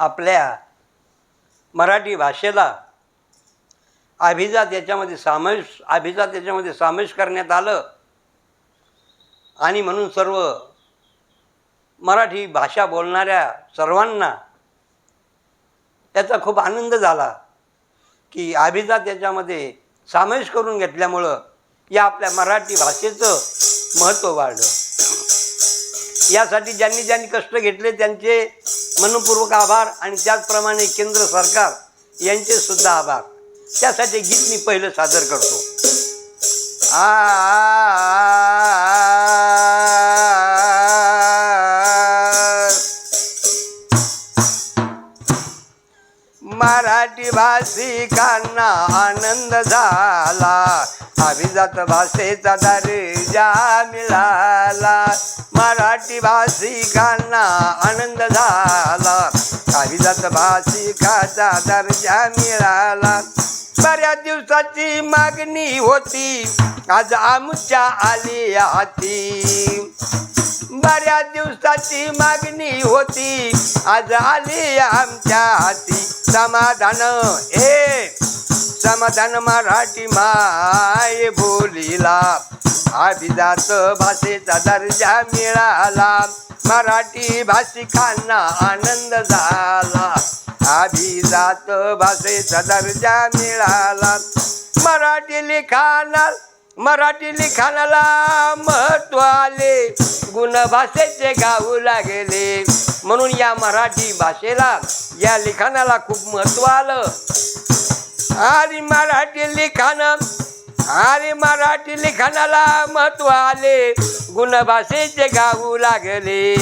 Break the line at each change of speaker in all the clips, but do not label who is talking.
आपल्या मराठी भाषेला अभिजात याच्यामध्ये सामावेश अभिजात याच्यामध्ये सामावेश करण्यात आलं. आणि म्हणून सर्व मराठी भाषा बोलणाऱ्या सर्वांना त्याचा खूप आनंद झाला की अभिजात याच्यामध्ये सामावेश करून घेतल्यामुळं या आपल्या मराठी भाषेचं महत्त्व वाढलं. यासाठी ज्यांनी ज्यांनी कष्ट घेतले त्यांचे मनपूर्वक आभार आणि त्याचप्रमाणे केंद्र सरकार यांचे सुद्धा आभार. त्यासाठी गीत मी पहिलं सादर करतो. आ मराठी भाषिकांना आनंद झाला. अभिजात भाषेचा दर्जा मिळाला. मराठी भाषिकांना आनंद झाला. अभिजात भाषिकाचा दर्जा मिळाला. बऱ्याच दिवसाची मागणी होती. आज आमच्या आली हाती. बऱ्याच दिवसाची मागणी होती. आज आली आमच्या हाती. समाधान ए समाधान मराठी माय बोलीला. अभिजात भाषेचा दर्जा मिळाला. मराठी भाषिकांना आनंद झाला. अभिजात भाषेचा दर्जा मिळाला. मराठी लिखाणात मराठी लिखाणाला महत्त्व आले. गुण भाषेचे गाऊ लागले. म्हणून या मराठी भाषेला या लिखाणाला खूप महत्त्व आलं. आणि मराठी लिखाण आणि मराठी लिखाणाला महत्त्व आले. गुण भाषेचे गाऊ लागले.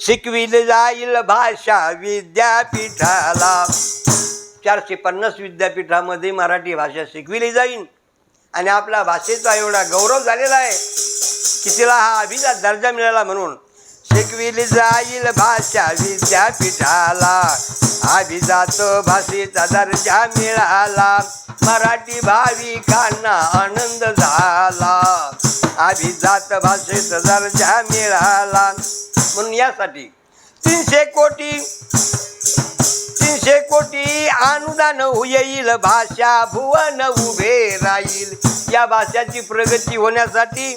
शिकविल जाईल भाषा विद्यापीठाला. चारशे पन्नास विद्यापीठामध्ये मराठी भाषा शिकविली जाईल आणि आपल्या भाषेचा एवढा गौरव झालेला आहे की तिला हा अभिजात दर्जा मिळाला म्हणून शिकविली जाईल भाषा विद्यापीठाला. अभिजात भाषेचा दर्जा मिळाला. मराठी भाविकांना आनंद झाला. अभिजात भाषेचा दर्जा मिळाला. म्हणून यासाठी तीनशे कोटी दोनशे कोटी अनुदान येईल भाषा भुवन उभे राहील. या भाषाची प्रगती होण्यासाठी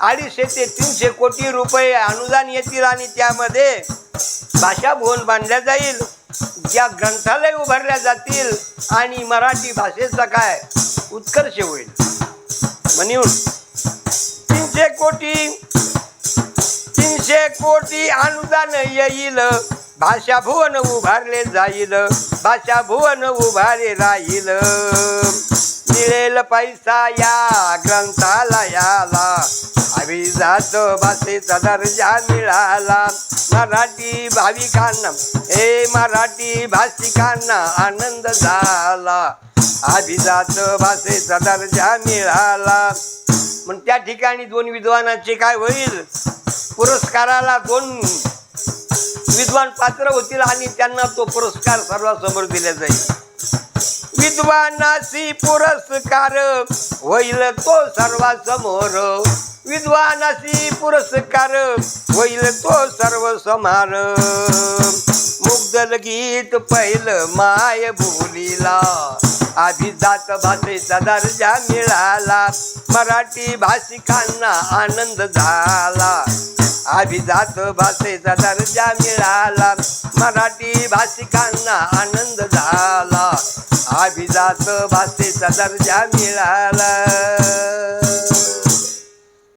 अडीचशे ते तीनशे कोटी रुपये अनुदान येतील आणि त्यामध्ये भाषा भुवन बांधल्या जाईल. ज्या ग्रंथालय उभारल्या जातील आणि मराठी भाषेचा काय उत्कर्ष होईल. म्हणून तीनशे कोटी तीनशे कोटी अनुदान येईल. भाषा भुवन उभारले जाईल भाषा भुवन उभारे राहील मिळेल पैसा या ग्रंथालयाला अभिजात भाषेचा दर्जा मिळाला. मराठी भाविकांना हे मराठी भाषिकांना आनंद झाला. अभिजात भाषेचा दर्जा मिळाला. मग त्या ठिकाणी दोन विद्वानाचे काय होईल? पुरस्काराला दोन विद्वान पात्र होतील आणि त्यांना तो पुरस्कार सर्वांसमोर दिला जाईल. विद्वानासी पुरस्कार होईल तो सर्वांसमोर. विद्वानासी पुरस्कार होईल तो सर्व समार मुग्धल गीत पहिलं माय बोलीला. अभिजात भाषेचा दर्जा मिळाला. मराठी भाषिकांना आनंद झाला. अभिजात भाषेचा दर्जा मिळाला. मराठी भाषिकांना आनंद झाला. अभिजात भाषेचा दर्जा मिळाला.